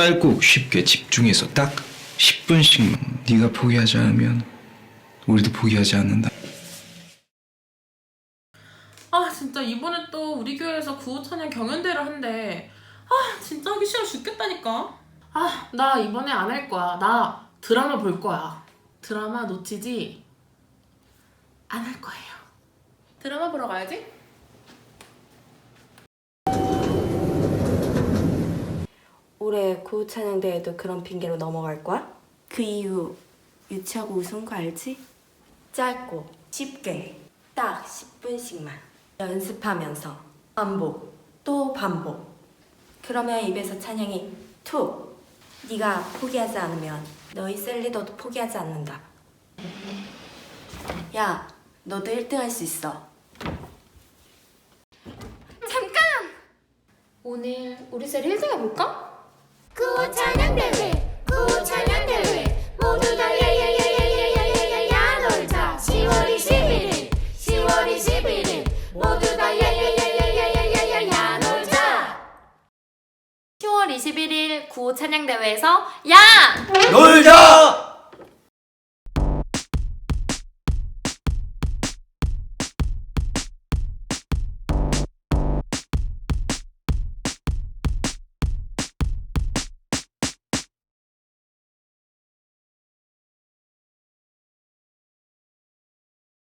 짧고 쉽게 집중해서 딱 10분씩만 네가 포기하지 않으면 우리도 포기하지 않는다. 아 진짜 이번에 또 우리 교회에서 구호 찬양 경연대회를 한대. 아 진짜 하기 싫어 죽겠다니까. 아 나 이번에 안 할 거야. 나 드라마 볼 거야. 드라마 놓치지 안 할 거예요. 드라마 보러 가야지. 올해 구호찬양대회도 그런 핑계로 넘어갈 거야? 그 이유 유치하고 우스운 거 알지? 짧고 쉽게 딱 10분씩만 연습하면서 반복 또 반복 그러면 입에서 찬양이 툭 네가 포기하지 않으면 너희 셀리더도 포기하지 않는다 야 너도 1등 할 수 있어 오늘 우리 셀 1등 해볼까? 구호 찬양 대회 구호 찬양 대회. 모두 다 예예예예예예예야 놀자. 10월 21일 10월 21일 모두 다 예예예예예예예야 놀자. 10월 21일 구호 찬양 대회에서 야! 놀자!